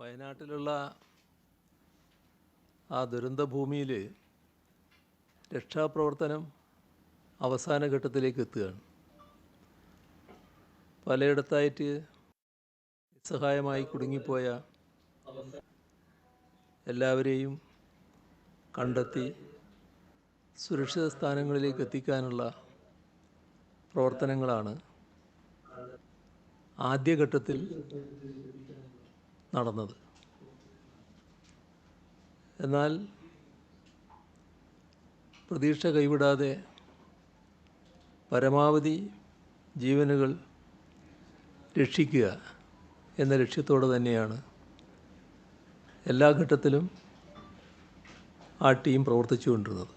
വയനാട്ടിലുള്ള ആ ദുരന്ത ഭൂമിയിൽ രക്ഷാപ്രവർത്തനം അവസാന ഘട്ടത്തിലേക്ക് എത്തുകയാണ്. പലയിടത്തായിട്ട് നിസ്സഹായമായി കുടുങ്ങിപ്പോയ എല്ലാവരെയും കണ്ടെത്തി സുരക്ഷിത സ്ഥാനങ്ങളിലേക്ക് എത്തിക്കാനുള്ള പ്രവർത്തനങ്ങളാണ് ആദ്യഘട്ടത്തിൽ നടന്നത്. എന്നാൽ പ്രതീക്ഷ കൈവിടാതെ പരമാവധി ജീവനുകൾ രക്ഷിക്കുക എന്ന ലക്ഷ്യത്തോടെ തന്നെയാണ് എല്ലാ ഘട്ടത്തിലും ആ ടീം പ്രവർത്തിച്ചുകൊണ്ടിരുന്നത്.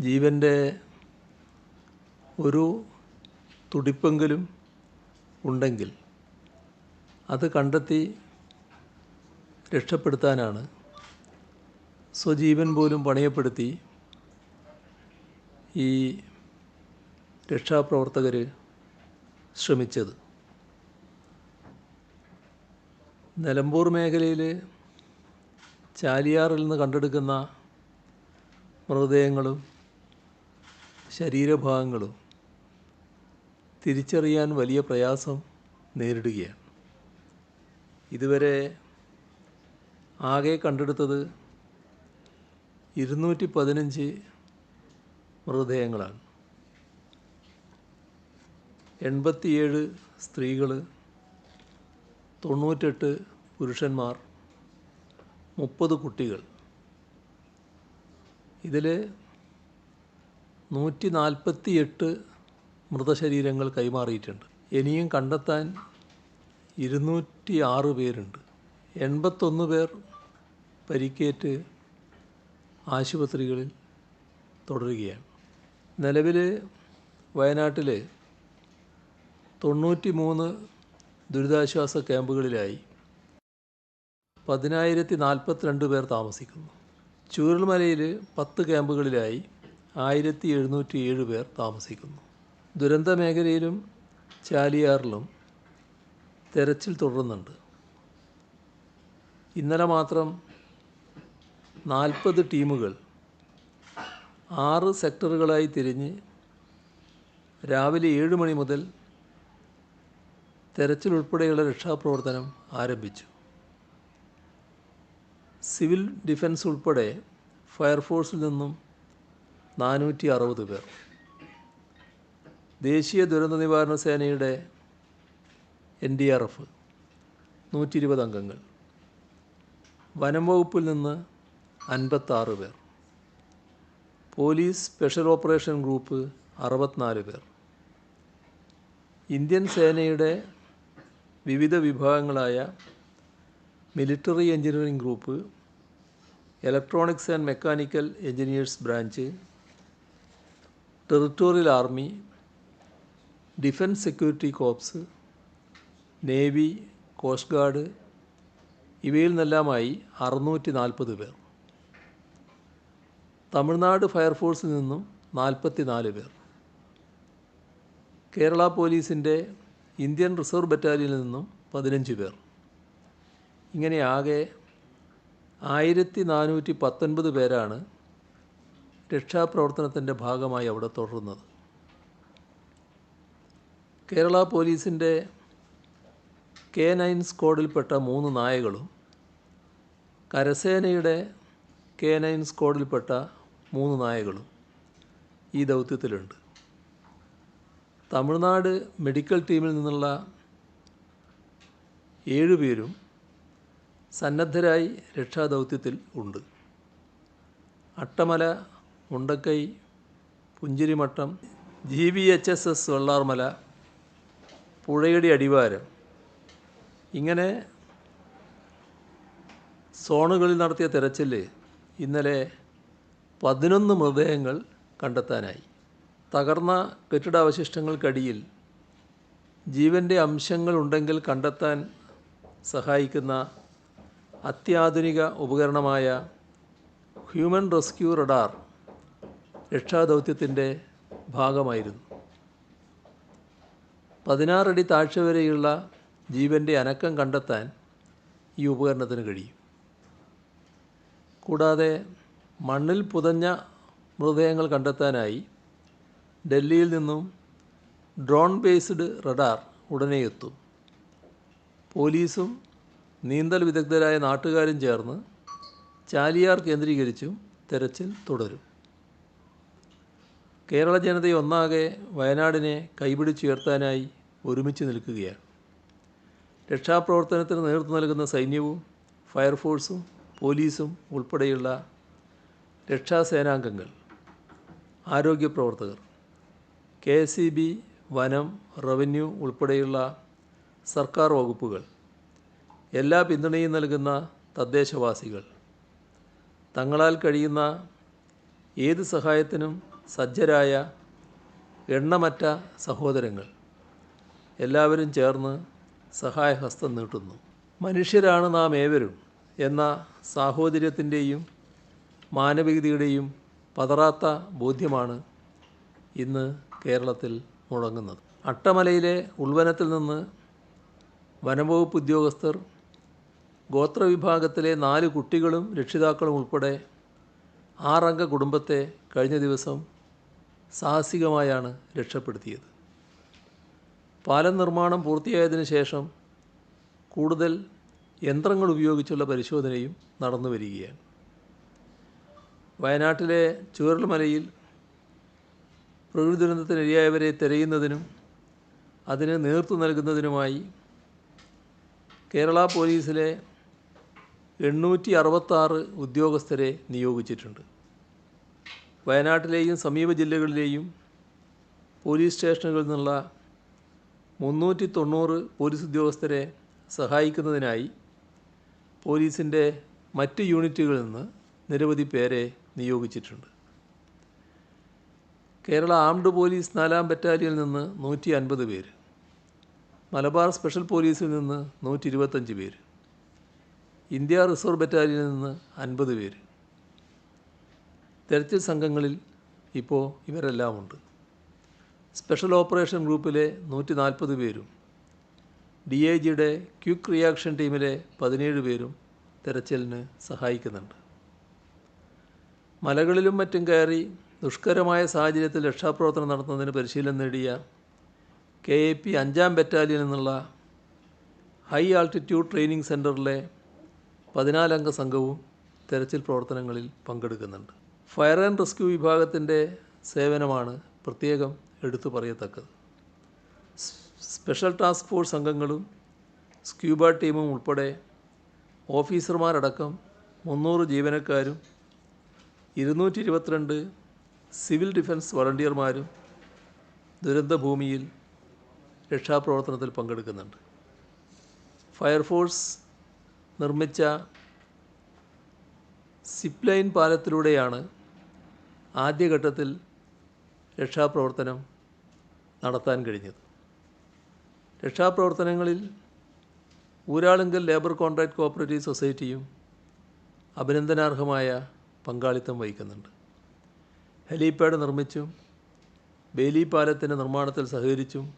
ജീവന്റെ ഒരു തുടിപ്പെങ്കിലും ഉണ്ടെങ്കിൽ അത് കണ്ടെത്തി രക്ഷപ്പെടുത്താനാണ് സ്വജീവൻ പോലും പണയപ്പെടുത്തി ഈ രക്ഷാപ്രവർത്തകർ ശ്രമിച്ചത്. നിലമ്പൂർ മേഖലയിൽ ചാലിയാറിൽ നിന്ന് കണ്ടെടുക്കുന്ന മൃതദേഹങ്ങളും ശരീരഭാഗങ്ങളും തിരിച്ചറിയാൻ വലിയ പ്രയാസം നേരിടുകയാണ്. ഇതുവരെ ആകെ കണ്ടെടുത്തത് ഇരുന്നൂറ്റി പതിനഞ്ച് മൃതദേഹങ്ങളാണ്. എൺപത്തിയേഴ് സ്ത്രീകൾ തൊണ്ണൂറ്റെട്ട് പുരുഷന്മാർ മുപ്പത് കുട്ടികൾ. ഇതിൽ നൂറ്റി നാൽപ്പത്തി എട്ട് മൃതശരീരങ്ങൾ കൈമാറിയിട്ടുണ്ട്. ഇനിയും കണ്ടെത്താൻ ഇരുന്നൂറ്റി ആറ് പേരുണ്ട്. എൺപത്തൊന്ന് പേർ പരിക്കേറ്റ് ആശുപത്രികളിൽ തുടരുകയാണ്. നിലവിൽ വയനാട്ടിൽ തൊണ്ണൂറ്റി മൂന്ന് ദുരിതാശ്വാസ ക്യാമ്പുകളിലായി പതിനായിരത്തി നാൽപ്പത്തിരണ്ട് പേർ താമസിക്കുന്നു. ചൂരൽമലയിൽ പത്ത് ക്യാമ്പുകളിലായി ആയിരത്തി എഴുന്നൂറ്റി ഏഴ് പേർ താമസിക്കുന്നു. ദുരന്ത മേഖലയിലും ചാലിയാറിലും തെരച്ചിൽ തുടരുന്നുണ്ട്. ഇന്നലെ മാത്രം നാൽപ്പത് ടീമുകൾ ആറ് സെക്ടറുകളായി തിരിഞ്ഞ് രാവിലെ ഏഴ് മണി മുതൽ തെരച്ചിൽ ഉൾപ്പെടെയുള്ള രക്ഷാപ്രവർത്തനം ആരംഭിച്ചു. സിവിൽ ഡിഫൻസ് ഉൾപ്പെടെ ഫയർഫോഴ്സിൽ നിന്നും നാനൂറ്റി അറുപത് പേർ. ദേശീയ ദുരന്ത നിവാരണ സേനയുടെ എൻ ഡി ആർ എഫ് നൂറ്റി ഇരുപത് അംഗങ്ങൾ. വനം വകുപ്പിൽ നിന്ന് അൻപത്താറ് പേർ. പോലീസ് സ്പെഷ്യൽ ഓപ്പറേഷൻ ഗ്രൂപ്പ് അറുപത്തിനാല് പേർ. ഇന്ത്യൻ സേനയുടെ വിവിധ വിഭാഗങ്ങളായ military engineering group electronics and mechanical engineers branch territorial army defence security corps navy coast guard ഇവയിൽ നിന്നെല്ലാമായി അറുന്നൂറ്റി നാൽപ്പത് പേർ. തമിഴ്നാട് ഫയർഫോഴ്സിൽ നിന്നും നാൽപ്പത്തി നാല് പേർ. കേരള പോലീസിന്റെ ഇന്ത്യൻ റിസർവ് ബറ്റാലിയനിൽ നിന്നും പതിനഞ്ച് പേർ. ഇങ്ങനെ ആകെ ആയിരത്തി നാനൂറ്റി പത്തൊൻപത് പേരാണ് രക്ഷാപ്രവർത്തനത്തിന്റെ ഭാഗമായി അവിടെ തുടരുന്നത്. കേരള പോലീസിന്റെ കെ നയൻ സ്ക്വാഡിൽപ്പെട്ട മൂന്ന് നായകളും കരസേനയുടെ കെ നയൻ സ്ക്വാഡിൽപ്പെട്ട മൂന്ന് നായകളും ഈ ദൗത്യത്തിലുണ്ട്. തമിഴ്നാട് മെഡിക്കൽ ടീമിൽ നിന്നുള്ള ഏഴുപേരും സന്നദ്ധരായി രക്ഷാദൗത്യത്തിൽ ഉണ്ട്. Attamala Mundakkai Punchirimattam G V H S S Vellarmala Puzhayadi Adivaram ഇങ്ങനെ സോണുകളിൽ നടത്തിയ തെരച്ചിൽ ഇന്നലെ പതിനൊന്ന് മൃതദേഹങ്ങൾ കണ്ടെത്താനായി. തകർന്ന കെട്ടിടാവശിഷ്ടങ്ങൾക്കടിയിൽ ജീവന്റെ അംശങ്ങൾ ഉണ്ടെങ്കിൽ കണ്ടെത്താൻ സഹായിക്കുന്ന അത്യാധുനിക ഉപകരണമായ ഹ്യൂമൻ റെസ്ക്യൂ റഡാർ രക്ഷാദൗത്യത്തിന്റെ ഭാഗമായിരുന്നു. പതിനാറടി താഴ്ച വരെയുള്ള ജീവന്റെ അനക്കം കണ്ടെത്താൻ ഈ ഉപകരണത്തിന് കഴിയും. കൂടാതെ മണ്ണിൽ പുതഞ്ഞ മൃതദേഹങ്ങൾ കണ്ടെത്താനായി ഡൽഹിയിൽ നിന്നും ഡ്രോൺ ബേസ്ഡ് റഡാർ ഉടനെ എത്തും. പോലീസും നീന്തൽ വിദഗ്ധരായ നാട്ടുകാരും ചേർന്ന് ചാലിയാർ കേന്ദ്രീകരിച്ചും തെരച്ചിൽ തുടരും. കേരള ജനതയൊന്നാകെ വയനാടിനെ കൈപിടിച്ചുയർത്താനായി ഒരുമിച്ച് നിൽക്കുകയാണ്. രക്ഷാപ്രവർത്തനത്തിന് നേതൃത്വം നൽകുന്ന സൈന്യവും ഫയർഫോഴ്സും പോലീസും ഉൾപ്പെടെയുള്ള രക്ഷാസേനാംഗങ്ങൾ ആരോഗ്യ പ്രവർത്തകർ കെ എസ് ഇ ബി വനം റവന്യൂ ഉൾപ്പെടെയുള്ള സർക്കാർ വകുപ്പുകൾ എല്ലാ പിന്തുണയും നൽകുന്ന തദ്ദേശവാസികൾ. തങ്ങളാൽ കഴിയുന്ന ഏത് സഹായത്തിനും സജ്ജരായ എണ്ണമറ്റ സഹോദരങ്ങൾ. എല്ലാവരും ചേർന്ന് സഹായഹസ്തം നീട്ടുന്നു. മനുഷ്യരാണ് നാം ഏവരും എന്ന സാഹോദര്യത്തിന്റെയും മാനവികതയുടെയും പതറാത്ത ബോധ്യമാണ് ഇന്ന് കേരളത്തിൽ മുഴങ്ങുന്നത്. അട്ടമലയിലെ ഉൾവനത്തിൽ നിന്ന് വനംവകുപ്പ് ഉദ്യോഗസ്ഥർ ഗോത്രവിഭാഗത്തിലെ നാല് കുട്ടികളും രക്ഷിതാക്കളും ഉൾപ്പെടെ ആറംഗ കുടുംബത്തെ കഴിഞ്ഞ ദിവസം സാഹസികമായാണ് രക്ഷപ്പെടുത്തിയത്. പാലം നിർമ്മാണം പൂർത്തിയായതിനു ശേഷം കൂടുതൽ യന്ത്രങ്ങൾ ഉപയോഗിച്ചുള്ള പരിശോധനയും നടന്നു വരികയാണ്. വയനാട്ടിലെ ചുവരൽമലയിൽ പ്രകൃതി ദുരന്തത്തിനിരയായവരെ തിരയുന്നതിനും അതിന് നേതൃത്വം നൽകുന്നതിനുമായി കേരള പോലീസിലെ എണ്ണൂറ്റി അറുപത്താറ് ഉദ്യോഗസ്ഥരെ നിയോഗിച്ചിട്ടുണ്ട്. വയനാട്ടിലെയും സമീപ ജില്ലകളിലെയും പോലീസ് സ്റ്റേഷനുകളിൽ നിന്നുള്ള മുന്നൂറ്റി തൊണ്ണൂറ് പോലീസ് ഉദ്യോഗസ്ഥരെ സഹായിക്കുന്നതിനായി പോലീസിന്റെ മറ്റ് യൂണിറ്റുകളിൽ നിന്ന് നിരവധി പേരെ നിയോഗിച്ചിട്ടുണ്ട്. കേരള ആംഡ് പോലീസ് നാലാം ബറ്റാലിയനിൽ നിന്ന് നൂറ്റി അൻപത് പേര് മലബാർ സ്പെഷ്യൽ പോലീസിൽ നിന്ന് നൂറ്റി ഇരുപത്തഞ്ച് പേര് ഇന്ത്യ റിസർവ് ബറ്റാലിയനിൽ നിന്ന് അൻപത് പേര്. തെരച്ചിൽ സംഘങ്ങളിൽ ഇപ്പോൾ ഇവരെല്ലാം ഉണ്ട് സ്പെഷ്യൽ ഓപ്പറേഷൻ ഗ്രൂപ്പിലെ നൂറ്റി നാൽപ്പത് പേരും ഡി ഐ ജിയുടെ ക്വിക്ക് റിയാക്ഷൻ ടീമിലെ പതിനേഴ് പേരും തെരച്ചിലിന് സഹായിക്കുന്നുണ്ട്. മലകളിലും മറ്റും കയറി ദുഷ്കരമായ സാഹചര്യത്തിൽ രക്ഷാപ്രവർത്തനം നടത്തുന്നതിന് പരിശീലനം നേടിയ കെ എ പി അഞ്ചാം ബറ്റാലിയൻ എന്നുള്ള ഹൈ ആൾട്ടിറ്റ്യൂഡ് ട്രെയിനിങ് സെന്ററിലെ പതിനാലംഗ സംഘവും തെരച്ചിൽ പ്രവർത്തനങ്ങളിൽ പങ്കെടുക്കുന്നുണ്ട്. ഫയർ ആൻഡ് റെസ്ക്യൂ വിഭാഗത്തിന്റെ സേവനമാണ് പ്രത്യേകം എടുത്തു പറയത്തക്കത്. സ്പെഷ്യൽ ടാസ്ക് ഫോഴ്സ് അംഗങ്ങളും സ്ക്യൂബ ടീമും ഉൾപ്പെടെ ഓഫീസർമാരടക്കം മുന്നൂറ് ജീവനക്കാരും ഇരുന്നൂറ്റി ഇരുപത്തിരണ്ട് സിവിൽ ഡിഫൻസ് വളണ്ടിയർമാരും ദുരന്തഭൂമിയിൽ രക്ഷാപ്രവർത്തനത്തിൽ പങ്കെടുക്കുന്നുണ്ട്. ഫയർഫോഴ്സ് നിർമ്മിച്ച സിപ്ലൈൻ ലൈൻ പാലത്തിലൂടെയാണ് ആദ്യഘട്ടത്തിൽ രക്ഷാപ്രവർത്തനം നടത്താൻ കഴിഞ്ഞത്. രക്ഷാപ്രവർത്തനങ്ങളിൽ ഊരാളുങ്കൽ ലേബർ കോൺട്രാക്ട് കോപ്പറേറ്റീവ് സൊസൈറ്റിയും അഭിനന്ദനാർഹമായ പങ്കാളിത്തം വഹിക്കുന്നുണ്ട്. ഹെലിപാഡ് നിർമ്മിച്ചും ബേലി പാലത്തിന്റെ നിർമ്മാണത്തിൽ സഹകരിച്ചും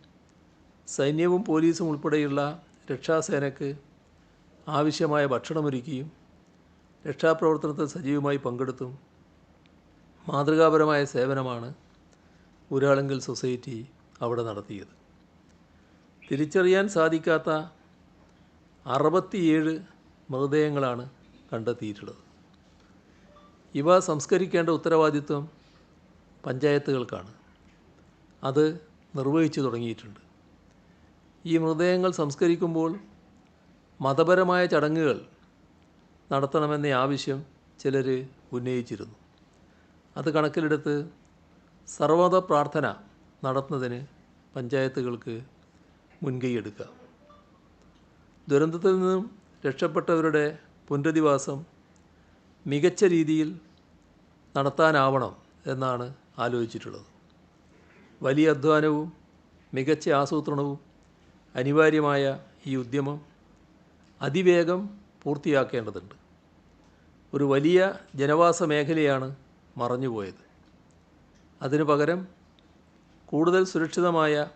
സൈന്യവും പോലീസും ഉൾപ്പെടെയുള്ള രക്ഷാസേനയ്ക്ക് ആവശ്യമായ ഭക്ഷണമൊരുക്കിയും രക്ഷാപ്രവർത്തനത്തിൽ സജീവമായി പങ്കെടുത്തും മാതൃകാപരമായ സേവനമാണ് ഊരാളുങ്കൽ സൊസൈറ്റി അവിടെ നടത്തിയത്. തിരിച്ചറിയാൻ സാധിക്കാത്ത അറുപത്തിയേഴ് മൃതദേഹങ്ങളാണ് കണ്ടെത്തിയിട്ടുള്ളത്. ഇവ സംസ്കരിക്കേണ്ട ഉത്തരവാദിത്വം പഞ്ചായത്തുകൾക്കാണ്. അത് നിർവഹിച്ചു തുടങ്ങിയിട്ടുണ്ട്. ഈ മൃതദേഹങ്ങൾ സംസ്കരിക്കുമ്പോൾ മതപരമായ ചടങ്ങുകൾ നടത്തണമെന്ന ആവശ്യം ചിലർ ഉന്നയിച്ചിരുന്നു. അത് കണക്കിലെടുത്ത് സർവമത പ്രാർത്ഥന നടത്തുന്നതിന് പഞ്ചായത്തുകൾക്ക് മുൻകൈയെടുക്കുക ദുരന്തത്തിൽ നിന്നും രക്ഷപ്പെട്ടവരുടെ പുനരധിവാസം മികച്ച രീതിയിൽ നടത്താനാവണം എന്നാണ് ആലോചിച്ചിട്ടുള്ളത്. വലിയ അധ്വാനവും മികച്ച ആസൂത്രണവും അനിവാര്യമായ ഈ ഉദ്യമം അതിവേഗം പൂർത്തിയാക്കേണ്ടതുണ്ട്. ഒരു വലിയ ജനവാസ മേഖലയാണ് മറഞ്ഞുപോയത്. അതിനു പകരം കൂടുതൽ സുരക്ഷിതമായ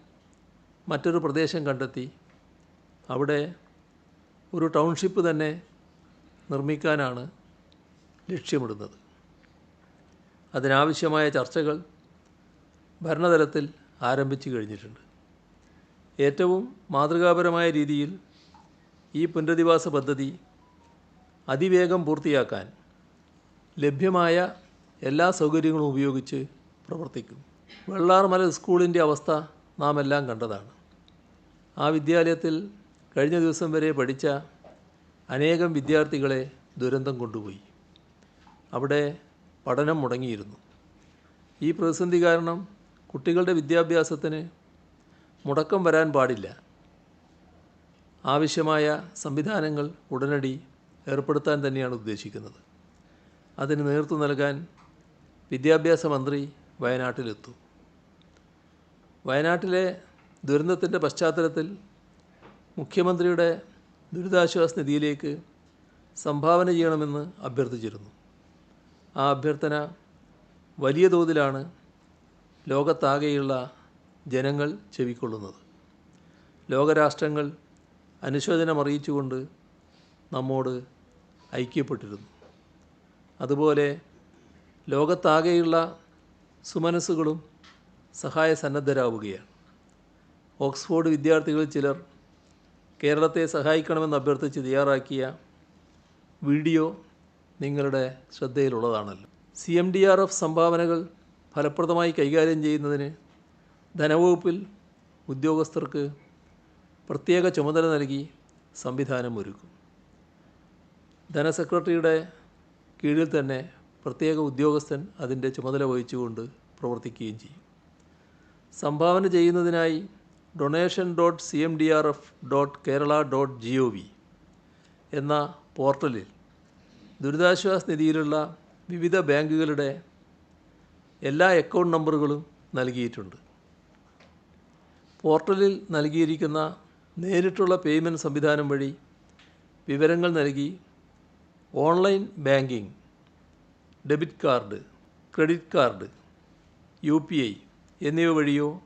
മറ്റൊരു പ്രദേശം കണ്ടെത്തി. അവിടെ ഒരു ടൗൺഷിപ്പ് തന്നെ നിർമ്മിക്കാനാണ് ലക്ഷ്യമിടുന്നത്. അതിനാവശ്യമായ ചർച്ചകൾ ഭരണതലത്തിൽ ആരംഭിച്ചു കഴിഞ്ഞിട്ടുണ്ട്. ഏറ്റവും മാതൃകാപരമായ രീതിയിൽ ഈ പുനരധിവാസ പദ്ധതി അതിവേഗം പൂർത്തിയാക്കാൻ ലഭ്യമായ എല്ലാ സൗകര്യങ്ങളും ഉപയോഗിച്ച് പ്രവർത്തിക്കും. വെള്ളാർമല സ്കൂളിന്റെ അവസ്ഥ നാം എല്ലാം കണ്ടതാണ്. ആ വിദ്യാലയത്തിൽ കഴിഞ്ഞ ദിവസം വരെ പഠിച്ച അനേകം വിദ്യാർത്ഥികളെ ദുരന്തം കൊണ്ടുപോയി. അവിടെ പഠനം മുടങ്ങിയിരുന്നു. ഈ പ്രതിസന്ധി കാരണം കുട്ടികളുടെ വിദ്യാഭ്യാസത്തിന് മുടക്കം വരാൻ പാടില്ല. ആവശ്യമായ സംവിധാനങ്ങൾ ഉടനടി ഏർപ്പെടുത്താൻ തന്നെയാണ് ഉദ്ദേശിക്കുന്നത്. അതിന് നേതൃത്വം നൽകാൻ വിദ്യാഭ്യാസ മന്ത്രി വയനാട്ടിലെത്തും. വയനാട്ടിലെ ദുരന്തത്തിന്റെ പശ്ചാത്തലത്തിൽ മുഖ്യമന്ത്രിയുടെ ദുരിതാശ്വാസ നിധിയിലേക്ക് സംഭാവന ചെയ്യണമെന്ന് അഭ്യർത്ഥിച്ചിരുന്നു. ആ അഭ്യർത്ഥന വലിയ തോതിലാണ് ലോകത്താകെയുള്ള ജനങ്ങൾ ചെവിക്കൊള്ളുന്നത്. ലോകരാഷ്ട്രങ്ങൾ അനുശോചനം അറിയിച്ചുകൊണ്ട് നമ്മോട് ഐക്യപ്പെട്ടിരുന്നു. അതുപോലെ ലോകത്താകെയുള്ള സുമനസ്സുകളും സഹായ സന്നദ്ധരാവുകയാണ്. ഓക്സ്ഫോർഡ് വിദ്യാർത്ഥികളിൽ ചിലർ കേരളത്തെ സഹായിക്കണമെന്ന് അഭ്യർത്ഥിച്ച് തയ്യാറാക്കിയ വീഡിയോ നിങ്ങളുടെ ശ്രദ്ധയിലുള്ളതാണല്ലോ. C M D R F സംഭാവനകൾ ഫലപ്രദമായി കൈകാര്യം ചെയ്യുന്നതിന് ധനവകുപ്പിൽ ഉദ്യോഗസ്ഥർക്ക് പ്രത്യേക ചുമതല നൽകി സംവിധാനം ഒരുക്കും. ധനസെക്രട്ടറിയുടെ കീഴിൽ തന്നെ പ്രത്യേക ഉദ്യോഗസ്ഥൻ അതിന്റെ ചുമതല വഹിച്ചുകൊണ്ട് പ്രവർത്തിക്കുകയും ചെയ്യും. സംഭാവന ചെയ്യുന്നതിനായി donation dot C M D R F dot Kerala dot G O V എന്ന പോർട്ടലിൽ ദുരിതാശ്വാസ നിധിയിലുള്ള വിവിധ ബാങ്കുകളുടെ എല്ലാ അക്കൗണ്ട് നമ്പറുകളും നൽകിയിട്ടുണ്ട്. പോർട്ടലിൽ നൽകിയിരിക്കുന്ന നേരിട്ടുള്ള പേയ്മെന്റ് സംവിധാനം വഴി വിവരങ്ങൾ നൽകി online banking debit card credit card U P I എന്നിവ വഴിയോ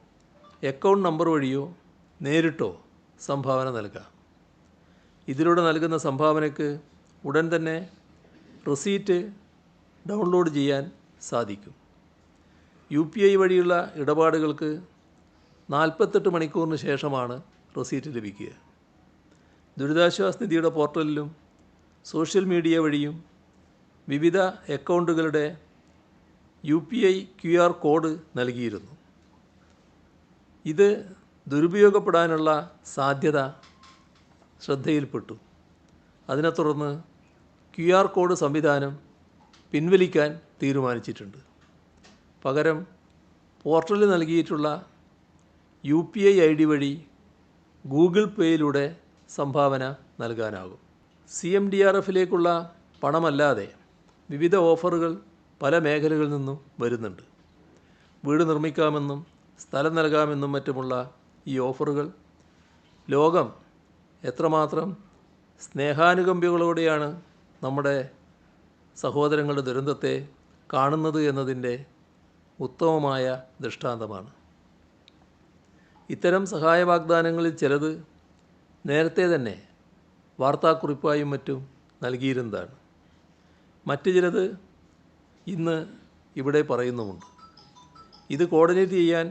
അക്കൗണ്ട് നമ്പർ വഴിയോ നേരിട്ടോ സംഭാവന നൽകാം. ഇതിലൂടെ നൽകുന്ന സംഭാവനയ്ക്ക് ഉടൻ തന്നെ റെസീറ്റ് ഡൗൺലോഡ് ചെയ്യാൻ സാധിക്കും. യു പി ഐ വഴിയുള്ള ഇടപാടുകൾക്ക് നാൽപ്പത്തെട്ട് മണിക്കൂറിന് ശേഷമാണ് റെസീറ്റ് ലഭിക്കുക. ദുരിതാശ്വാസ നിധിയുടെ പോർട്ടലിലും സോഷ്യൽ മീഡിയ വഴിയും വിവിധ അക്കൗണ്ടുകളുടെ U P I Q R code നൽകിയിരുന്നു. ഇത് ദുരുപയോഗപ്പെടാനുള്ള സാധ്യത ശ്രദ്ധയിൽപ്പെട്ടു. അതിനെ തുടർന്ന് ക്യു ആർ കോഡ് സംവിധാനം പിൻവലിക്കാൻ തീരുമാനിച്ചിട്ടുണ്ട്. പകരം പോർട്ടലിൽ നൽകിയിട്ടുള്ള U P I I D വഴി ഗൂഗിൾ പേയിലൂടെ സംഭാവന നൽകാനാകും. സി എം ഡി ആർ എഫിലേക്കുള്ള പണമല്ലാതെ വിവിധ ഓഫറുകൾ പല മേഖലകളിൽ നിന്നും വരുന്നുണ്ട്. വീട് നിർമ്മിക്കാമെന്നും സ്ഥലം നൽകാമെന്നും മറ്റുമുള്ള ഈ ഓഫറുകൾ ലോകം എത്രമാത്രം സ്നേഹാനുകമ്പികളോടെയാണ് നമ്മുടെ സഹോദരങ്ങളുടെ ദുരന്തത്തെ കാണുന്നത് എന്നതിന്റെ ഉത്തമമായ ദൃഷ്ടാന്തമാണ്. ഇത്തരം സഹായ വാഗ്ദാനങ്ങളിൽ ചിലത് നേരത്തെ തന്നെ വാർത്താക്കുറിപ്പായും മറ്റും നൽകിയിരുന്നതാണ്. മറ്റ് ചിലത് ഇന്ന് ഇവിടെ പറയുന്നുമുണ്ട്. ഇത് കോർഡിനേറ്റ് ചെയ്യാൻ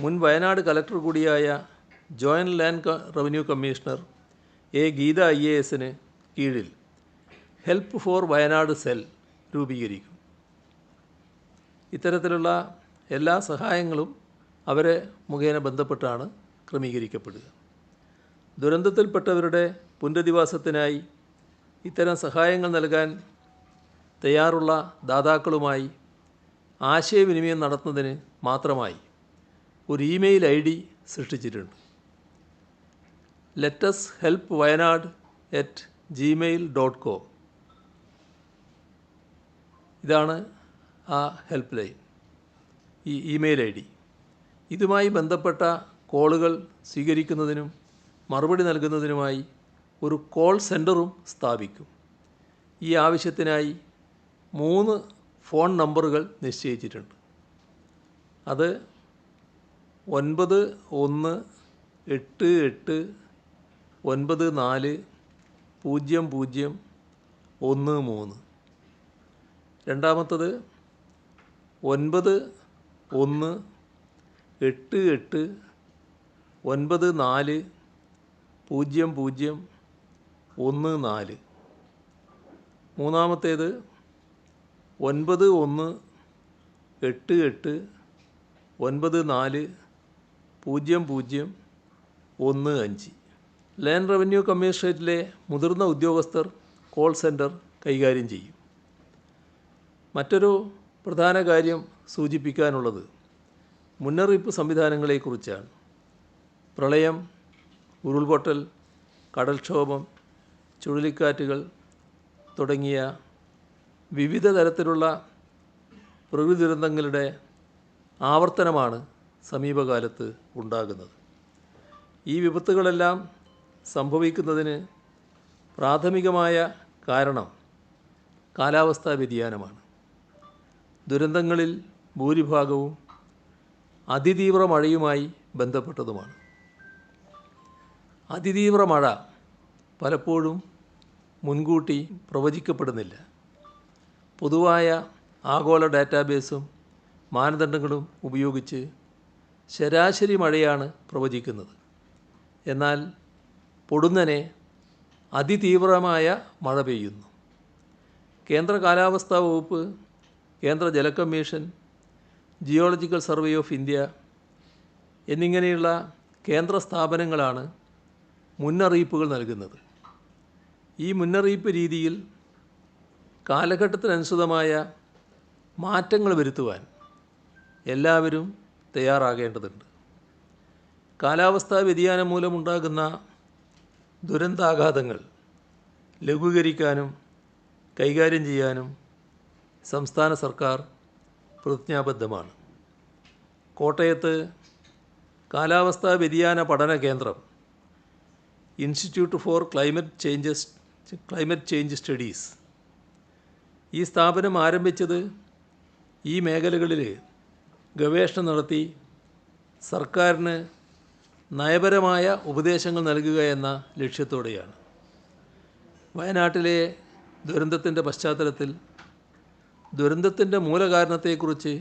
മുൻ വയനാട് കലക്ടർ കൂടിയായ joint land revenue commissioner A Geetha I A എസിന് കീഴിൽ ഹെൽപ്പ് ഫോർ വയനാട് സെൽ രൂപീകരിക്കും. ഇത്തരത്തിലുള്ള എല്ലാ സഹായങ്ങളും അവരെ മുഖേന ബന്ധപ്പെട്ടാണ് ക്രമീകരിക്കപ്പെടുക. ദുരന്തത്തിൽപ്പെട്ടവരുടെ പുനരധിവാസത്തിനായി ഇത്തരം സഹായങ്ങൾ നൽകാൻ തയ്യാറുള്ള ദാതാക്കളുമായി ആശയവിനിമയം നടത്തുന്നതിന് മാത്രമായി ഒരു ഇമെയിൽ ഐ ഡി സൃഷ്ടിച്ചിട്ടുണ്ട്. Let's help Wayanad at Gmail dot com. ഇതാണ് ആ ഹെൽപ്പ് ലൈൻ ഈ ഇമെയിൽ ഐ ഡി. ഇതുമായി ബന്ധപ്പെട്ട കോളുകൾ സ്വീകരിക്കുന്നതിനും മറുപടി നൽകുന്നതിനുമായി ഒരു കോൾ സെന്ററും സ്ഥാപിക്കും. ഈ ആവശ്യത്തിനായി മൂന്ന് ഫോൺ നമ്പറുകൾ നിശ്ചയിച്ചിട്ടുണ്ട്. അത് ഒൻപത് ഒന്ന് എട്ട് എട്ട് ഒൻപത് നാല് പൂജ്യം പൂജ്യം ഒന്ന് മൂന്ന്. രണ്ടാമത്തത് ഒൻപത് ഒന്ന് എട്ട് എട്ട് ഒൻപത് നാല് പൂജ്യം പൂജ്യം ഒന്ന് നാല്. മൂന്നാമത്തേത് ഒൻപത് ഒന്ന് എട്ട് എട്ട് ഒൻപത് നാല് പൂജ്യം പൂജ്യം ഒന്ന് അഞ്ച്. ലാൻഡ് റവന്യൂ കമ്മീഷണറേറ്റിലെ മുതിർന്ന ഉദ്യോഗസ്ഥർ കോൾ സെന്റർ കൈകാര്യം ചെയ്യും. മറ്റൊരു പ്രധാന കാര്യം സൂചിപ്പിക്കാനുള്ളത് മുന്നറിയിപ്പ് സംവിധാനങ്ങളെക്കുറിച്ചാണ്. പ്രളയം ഉരുൾപൊട്ടൽ കടൽക്ഷോഭം ചുഴലിക്കാറ്റുകൾ തുടങ്ങിയ വിവിധ തരത്തിലുള്ള പ്രകൃതി ദുരന്തങ്ങളുടെ ആവർത്തനമാണ് സമീപകാലത്ത് ഉണ്ടാകുന്നത്. ഈ വിപത്തുകളെല്ലാം സംഭവിക്കുന്നതിന് പ്രാഥമികമായ കാരണം കാലാവസ്ഥാ വ്യതിയാനമാണ്. ദുരന്തങ്ങളിൽ ഭൂരിഭാഗവും അതിതീവ്ര മഴയുമായി ബന്ധപ്പെട്ടതുമാണ്. അതിതീവ്ര മഴ പലപ്പോഴും മുൻകൂട്ടി പ്രവചിക്കപ്പെടുന്നില്ല. പൊതുവായ ആഗോള ഡാറ്റാബേസും മാനദണ്ഡങ്ങളും ഉപയോഗിച്ച് ശരാശരി മഴയാണ് പ്രവചിക്കുന്നത്. എന്നാൽ പൊടുന്നനെ അതിതീവ്രമായ മഴ പെയ്യുന്നു. കേന്ദ്ര കാലാവസ്ഥാ വകുപ്പ് കേന്ദ്ര ജലകമ്മീഷൻ ജിയോളജിക്കൽ സർവേ ഓഫ് ഇന്ത്യ എന്നിങ്ങനെയുള്ള കേന്ദ്ര സ്ഥാപനങ്ങളാണ് മുന്നറിയിപ്പുകൾ നൽകുന്നത്. ഈ മുന്നറിയിപ്പ് രീതിയിൽ കാലഘട്ടത്തിനനുസൃതമായ മാറ്റങ്ങൾ വരുത്തുവാൻ എല്ലാവരും തയ്യാറാകേണ്ടതുണ്ട്. കാലാവസ്ഥാ വ്യതിയാനം മൂലമുണ്ടാകുന്ന ദുരന്താഘാതങ്ങൾ ലഘൂകരിക്കാനും കൈകാര്യം ചെയ്യാനും സംസ്ഥാന സർക്കാർ പ്രതിജ്ഞാബദ്ധമാണ്. കോട്ടയത്ത് കാലാവസ്ഥാ വ്യതിയാന പഠന കേന്ദ്രം institute for climate changes climate change studies ഈ സ്ഥാപനം ആരംഭിച്ചത് ഈ മേഖലകളിൽ ഗവേഷണം നടത്തി സർക്കാരിന് നയപരമായ ഉപദേശങ്ങൾ നൽകുക എന്ന ലക്ഷ്യത്തോടെയാണ്. വയനാട്ടിലെ ദുരന്തത്തിന്റെ പശ്ചാത്തലത്തിൽ ദുരന്തത്തിന്റെ മൂലകാരണത്തെക്കുറിച്ച്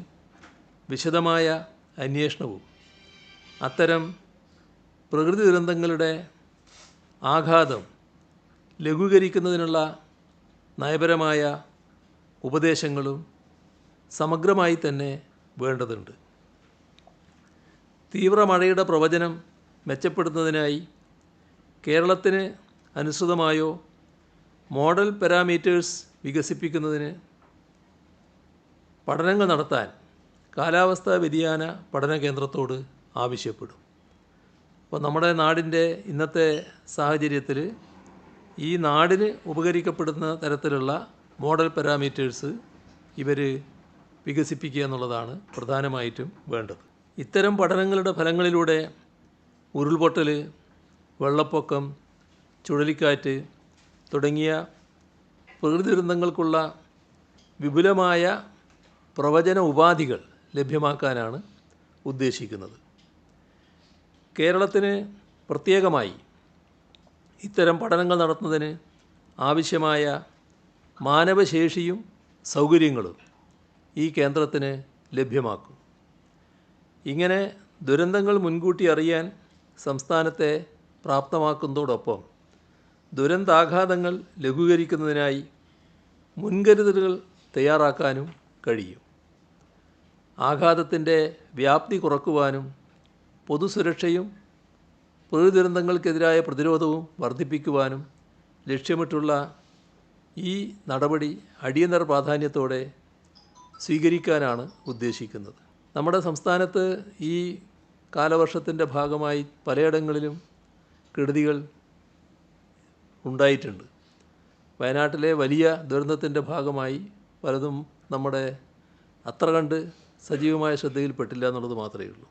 വിശദമായ അന്വേഷണവും അത്തരം പ്രകൃതി ദുരന്തങ്ങളുടെ ആഘാതം ലഘൂകരിക്കുന്നതിനുള്ള നയപരമായ ഉപദേശങ്ങളും സമഗ്രമായി തന്നെ വേണ്ടതുണ്ട്. തീവ്രമഴയുടെ പ്രവചനം മെച്ചപ്പെടുത്തുന്നതിനായി കേരളത്തിന് അനുസൃതമായോ മോഡൽ പാരാമീറ്റേഴ്സ് വികസിപ്പിക്കുന്നതിന് പഠനങ്ങൾ നടത്താൻ കാലാവസ്ഥാ വ്യതിയാന പഠന കേന്ദ്രത്തോട് ആവശ്യപ്പെടും. അപ്പോൾ നമ്മുടെ നാടിന്റെ ഇന്നത്തെ സാഹചര്യത്തിൽ ഈ നാടിന് ഉപകരിക്കപ്പെടുന്ന തരത്തിലുള്ള മോഡൽ പാരാമീറ്റേഴ്സ് ഇവർ വികസിപ്പിക്കുക എന്നുള്ളതാണ് പ്രധാനമായിട്ടും വേണ്ടത്. ഇത്തരം പഠനങ്ങളുടെ ഫലങ്ങളിലൂടെ ഉരുൾപൊട്ടൽ വെള്ളപ്പൊക്കം ചുഴലിക്കാറ്റ് തുടങ്ങിയ പ്രകൃതി ദുരന്തങ്ങൾക്കുള്ള വിപുലമായ പ്രവചന ഉപാധികൾ ലഭ്യമാക്കാനാണ് ഉദ്ദേശിക്കുന്നത്. കേരളത്തിന് പ്രത്യേകമായി ഇത്തരം പഠനങ്ങൾ നടത്തുന്നതിന് ആവശ്യമായ മാനവശേഷിയും സൗകര്യങ്ങളും ഈ കേന്ദ്രത്തിന് ലഭ്യമാക്കും. ഇങ്ങനെ ദുരന്തങ്ങൾ മുൻകൂട്ടി അറിയാൻ സംസ്ഥാനത്തെ പ്രാപ്തമാക്കുന്നതോടൊപ്പം ദുരന്താഘാതങ്ങൾ ലഘൂകരിക്കുന്നതിനായി മുൻകരുതലുകൾ തയ്യാറാക്കാനും കഴിയും. ആഘാതത്തിന്റെ വ്യാപ്തി കുറക്കുവാനും പൊതുസുരക്ഷയും പൊതുദുരന്തങ്ങൾക്കെതിരായ ദുരന്തങ്ങൾക്കെതിരായ പ്രതിരോധവും വർദ്ധിപ്പിക്കുവാനും ലക്ഷ്യമിട്ടുള്ള ഈ നടപടി അടിയന്തര പ്രാധാന്യത്തോടെ സ്വീകരിക്കാനാണ് ഉദ്ദേശിക്കുന്നത്. നമ്മുടെ സംസ്ഥാനത്ത് ഈ കാലവർഷത്തിന്റെ ഭാഗമായി പലയിടങ്ങളിലും കെടുതികൾ ഉണ്ടായിട്ടുണ്ട്. വയനാട്ടിലെ വലിയ ദുരന്തത്തിന്റെ ഭാഗമായി പലതും നമ്മുടെ അത്ര കണ്ട് സജീവമായ ശ്രദ്ധയിൽപ്പെട്ടില്ല എന്നുള്ളത് മാത്രമേ ഉള്ളൂ.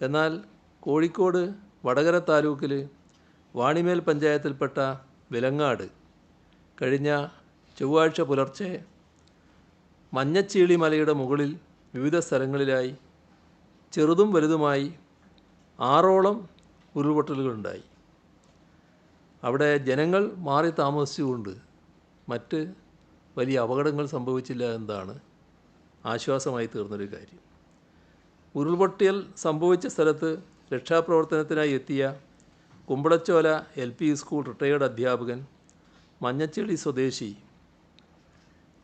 എന്നാൽ കോഴിക്കോട് വടകര താലൂക്കിൽ വാണിമേൽ പഞ്ചായത്തിൽപ്പെട്ട വിലങ്ങാട് കഴിഞ്ഞ ചൊവ്വാഴ്ച പുലർച്ചെ മഞ്ഞച്ചീളി മലയുടെ മുകളിൽ വിവിധ സ്ഥലങ്ങളിലായി ചെറുതും വലുതുമായി ആറോളം ഉരുൾപൊട്ടലുകൾ ഉണ്ടായി അവിടെ ജനങ്ങൾ മാറി താമസിച്ചുകൊണ്ട് മറ്റ് വലിയ അപകടങ്ങൾ സംഭവിച്ചില്ല എന്നതാണ് ആശ്വാസമായി തീർന്നൊരു കാര്യം. ഉരുൾപൊട്ടിയൽ സംഭവിച്ച സ്ഥലത്ത് രക്ഷാപ്രവർത്തനത്തിനായി എത്തിയ Kumbalachola L P school retired അധ്യാപകൻ മഞ്ഞച്ചെടി സ്വദേശി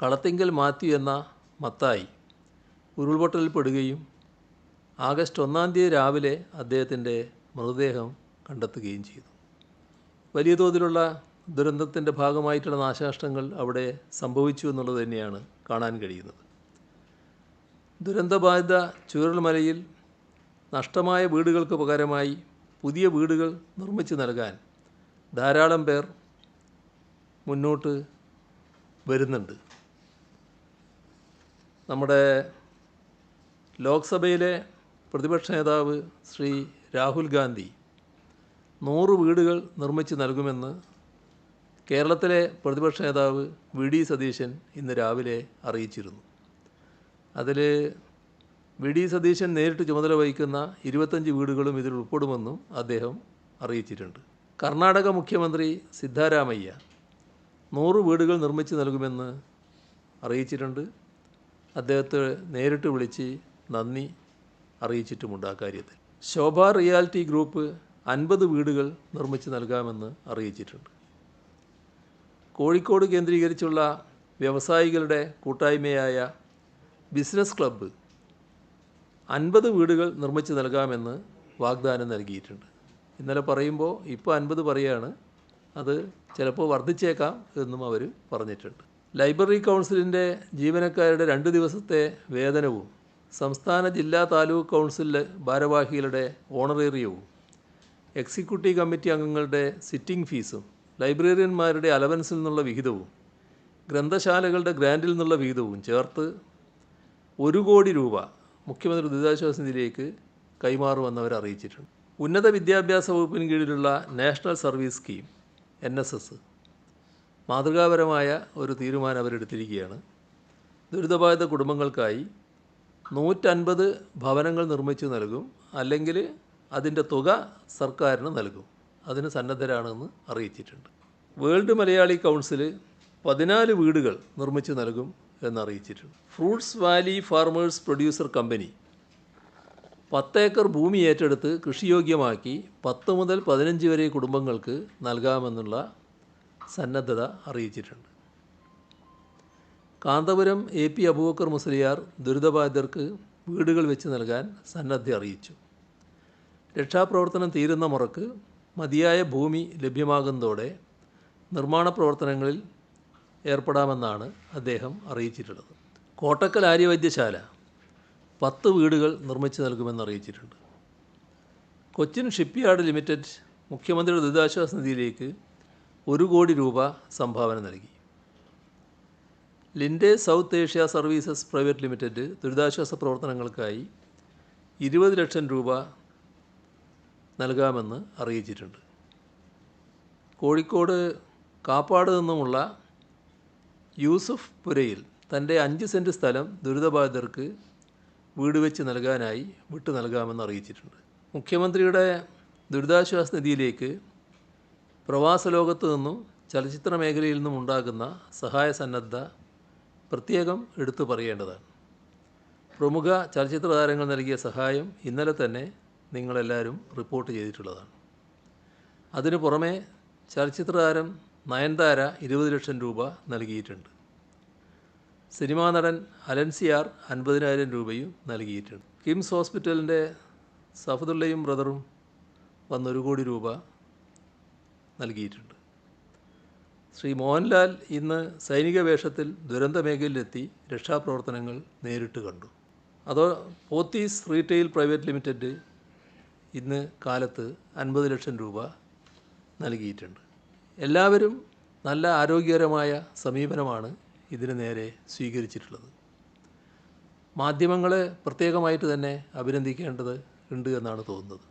കളത്തിങ്കൽ മാത്യു എന്ന മത്തായി ഉരുൾപൊട്ടലിൽ പെടുകയും ആഗസ്റ്റ് ഒന്നാം തീയതി രാവിലെ അദ്ദേഹത്തിന്റെ മൃതദേഹം കണ്ടെത്തുകയും ചെയ്തു. വലിയ തോതിലുള്ള ദുരന്തത്തിന്റെ ഭാഗമായിട്ടുള്ള നാശനഷ്ടങ്ങൾ അവിടെ സംഭവിച്ചു എന്നുള്ളത് തന്നെയാണ് കാണാൻ കഴിയുന്നത്. ദുരന്തബാധിത ചുരൽമലയിൽ നഷ്ടമായ വീടുകൾക്ക് പകരമായി പുതിയ വീടുകൾ നിർമ്മിച്ചു നൽകാൻ ധാരാളം പേർ മുന്നോട്ട് വരുന്നുണ്ട്. നമ്മുടെ ലോക്സഭയിലെ പ്രതിപക്ഷ നേതാവ് ശ്രീ രാഹുൽ ഗാന്ധി നൂറ് വീടുകൾ നിർമ്മിച്ച് നൽകുമെന്ന് കേരളത്തിലെ പ്രതിപക്ഷ നേതാവ് വി ഡി സതീശൻ ഇന്ന് രാവിലെ അറിയിച്ചിരുന്നു. അതിൽ വി ഡി സതീശൻ നേരിട്ട് ചുമതല വഹിക്കുന്ന ഇരുപത്തഞ്ച് വീടുകളും ഇതിൽ ഉൾപ്പെടുമെന്നും അദ്ദേഹം അറിയിച്ചിട്ടുണ്ട്. കർണാടക മുഖ്യമന്ത്രി സിദ്ധാരാമയ്യ നൂറ് വീടുകൾ നിർമ്മിച്ച് നൽകുമെന്ന് അറിയിച്ചിട്ടുണ്ട്. അദ്ദേഹത്തെ നേരിട്ട് വിളിച്ച് നന്ദി അറിയിച്ചിട്ടുമുണ്ട് ആ കാര്യത്തിൽ. ശോഭ റിയാലിറ്റി ഗ്രൂപ്പ് അൻപത് വീടുകൾ നിർമ്മിച്ച് നൽകാമെന്ന് അറിയിച്ചിട്ടുണ്ട്. കോഴിക്കോട് കേന്ദ്രീകരിച്ചുള്ള വ്യവസായികളുടെ കൂട്ടായ്മയായ ബിസിനസ് ക്ലബ്ബ് അൻപത് വീടുകൾ നിർമ്മിച്ച് നൽകാമെന്ന് വാഗ്ദാനം നൽകിയിട്ടുണ്ട്. ഇന്നലെ പറയുമ്പോൾ ഇപ്പോൾ അൻപത് പറയുകയാണ്. അത് ചിലപ്പോൾ വർദ്ധിച്ചേക്കാം എന്നും അവർ പറഞ്ഞിട്ടുണ്ട്. ലൈബ്രറി കൗൺസിലിന്റെ ജീവനക്കാരുടെ രണ്ട് ദിവസത്തെ വേതനവും സംസ്ഥാന ജില്ലാ താലൂക്ക് കൗൺസിൽ ഭാരവാഹികളുടെ ഓണറേറിയവും എക്സിക്യൂട്ടീവ് കമ്മിറ്റി അംഗങ്ങളുടെ സിറ്റിംഗ് ഫീസും ലൈബ്രറിയന്മാരുടെ അലവൻസിൽ നിന്നുള്ള വിഹിതവും ഗ്രന്ഥശാലകളുടെ ഗ്രാൻഡിൽ നിന്നുള്ള വിഹിതവും ചേർത്ത് ഒരു കോടി രൂപ മുഖ്യമന്ത്രി ദുരിതാശ്വാസ നിധിയിലേക്ക് കൈമാറുമെന്ന് അവർ അറിയിച്ചിട്ടുണ്ട്. ഉന്നത വിദ്യാഭ്യാസ വകുപ്പിന് കീഴിലുള്ള national service scheme N S S. മാതൃകാപരമായ ഒരു തീരുമാനം അവരെടുത്തിരിക്കുകയാണ്. ദുരിതബാധിത കുടുംബങ്ങൾക്കായി നൂറ്റൻപത് ഭവനങ്ങൾ നിർമ്മിച്ചു നൽകും അല്ലെങ്കിൽ അതിന്റെ തുക സർക്കാരിന് നൽകും. അതിന് സന്നദ്ധരാണെന്ന് അറിയിച്ചിട്ടുണ്ട്. വേൾഡ് മലയാളി കൗൺസിൽ പതിനാല് വീടുകൾ നിർമ്മിച്ചു നൽകും എന്നറിയിച്ചിട്ടുണ്ട്. Fruits valley farmers producer company പത്തേക്കർ ഭൂമി ഏറ്റെടുത്ത് കൃഷിയോഗ്യമാക്കി പത്ത് മുതൽ പതിനഞ്ച് വരെ കുടുംബങ്ങൾക്ക് നൽകാമെന്നുള്ള സന്നദ്ധത അറിയിച്ചിട്ടുണ്ട്. കാന്തപുരം എ പി അബൂബക്കർ മുസ്ലിയാർ ദുരിതബാധിതർക്ക് വീടുകൾ വെച്ച് നൽകാൻ സന്നദ്ധ അറിയിച്ചു. രക്ഷാപ്രവർത്തനം തീരുന്ന മുറക്ക് മതിയായ ഭൂമി ലഭ്യമാകുന്നതോടെ നിർമ്മാണ പ്രവർത്തനങ്ങളിൽ ഏർപ്പെടാമെന്നാണ് അദ്ദേഹം അറിയിച്ചിട്ടുള്ളത്. കോട്ടക്കൽ ആര്യവൈദ്യശാല പത്ത് വീടുകൾ നിർമ്മിച്ചു നൽകുമെന്ന് അറിയിച്ചിട്ടുണ്ട്. കൊച്ചിൻ ഷിപ്പ്യാർഡ് ലിമിറ്റഡ് മുഖ്യമന്ത്രിയുടെ ദുരിതാശ്വാസ നിധിയിലേക്ക് ഒരു കോടി രൂപ സംഭാവന നൽകി. Linde south Asia services private limited ദുരിതാശ്വാസ പ്രവർത്തനങ്ങൾക്കായി ഇരുപത് ലക്ഷം രൂപ നൽകാമെന്ന് അറിയിച്ചിട്ടുണ്ട്. കോഴിക്കോട് കാപ്പാട് നിന്നുമുള്ള യൂസുഫ് പുരയിൽ തന്റെ അഞ്ച് സെന്റ് സ്ഥലം ദുരിതബാധിതർക്ക് വീട് വെച്ച് നൽകാനായി വിട്ടു നൽകാമെന്ന് അറിയിച്ചിട്ടുണ്ട്. മുഖ്യമന്ത്രിയുടെ ദുരിതാശ്വാസ നിധിയിലേക്ക് പ്രവാസ ലോകത്ത് നിന്നും ചലച്ചിത്ര മേഖലയിൽ നിന്നും ഉണ്ടാകുന്ന സഹായ സന്നദ്ധ പ്രത്യേകം എടുത്തു പറയേണ്ടതാണ്. പ്രമുഖ ചലച്ചിത്ര താരങ്ങൾ നൽകിയ സഹായം ഇന്നലെ തന്നെ നിങ്ങളെല്ലാവരും റിപ്പോർട്ട് ചെയ്തിട്ടുള്ളതാണ്. അതിനു പുറമെ ചലച്ചിത്ര താരം നയൻതാര ഇരുപത് ലക്ഷം രൂപ നൽകിയിട്ടുണ്ട്. സിനിമാ നടൻ അലൻസിയാർ അൻപതിനായിരം രൂപയും നൽകിയിട്ടുണ്ട്. കിംസ് ഹോസ്പിറ്റലിന്റെ സഫദുള്ളയും ബ്രദറും വന്നൊരു കോടി രൂപ നൽകിയിട്ടുണ്ട്. ശ്രീ മോഹൻലാൽ ഇന്ന് സൈനിക വേഷത്തിൽ ദുരന്ത മേഖലയിലെത്തി രക്ഷാപ്രവർത്തനങ്ങൾ നേരിട്ട് കണ്ടു. അതോ പോത്തീസ് റീറ്റെയിൽ പ്രൈവറ്റ് ലിമിറ്റഡ് ഇന്ന് കാലത്ത് അൻപത് ലക്ഷം രൂപ നൽകിയിട്ടുണ്ട്. എല്ലാവരും നല്ല ആരോഗ്യകരമായ സമീപനമാണ് ഇതിന് നേരെ സ്വീകരിച്ചിട്ടുള്ളത്. മാധ്യമങ്ങളെ പ്രത്യേകമായിട്ട് തന്നെ അഭിനന്ദിക്കേണ്ടത് ഉണ്ട് എന്നാണ് തോന്നുന്നത്.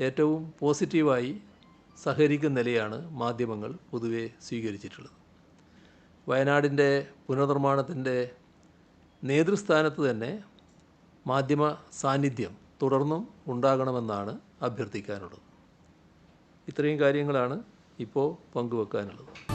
ഏറ്റവും പോസിറ്റീവായി സഹകരിക്കുന്ന നിലയാണ് മാധ്യമങ്ങൾ പൊതുവെ സ്വീകരിച്ചിട്ടുള്ളത്. വയനാടിന്റെ പുനർനിർമ്മാണത്തിന്റെ നേതൃസ്ഥാനത്ത് തന്നെ മാധ്യമ സാന്നിധ്യം തുടർന്നും ഉണ്ടാകണമെന്നാണ് അഭ്യർത്ഥിക്കാനുള്ളത്. ഇത്രയും കാര്യങ്ങളാണ് ഇപ്പോൾ പങ്കുവെക്കാനുള്ളത്.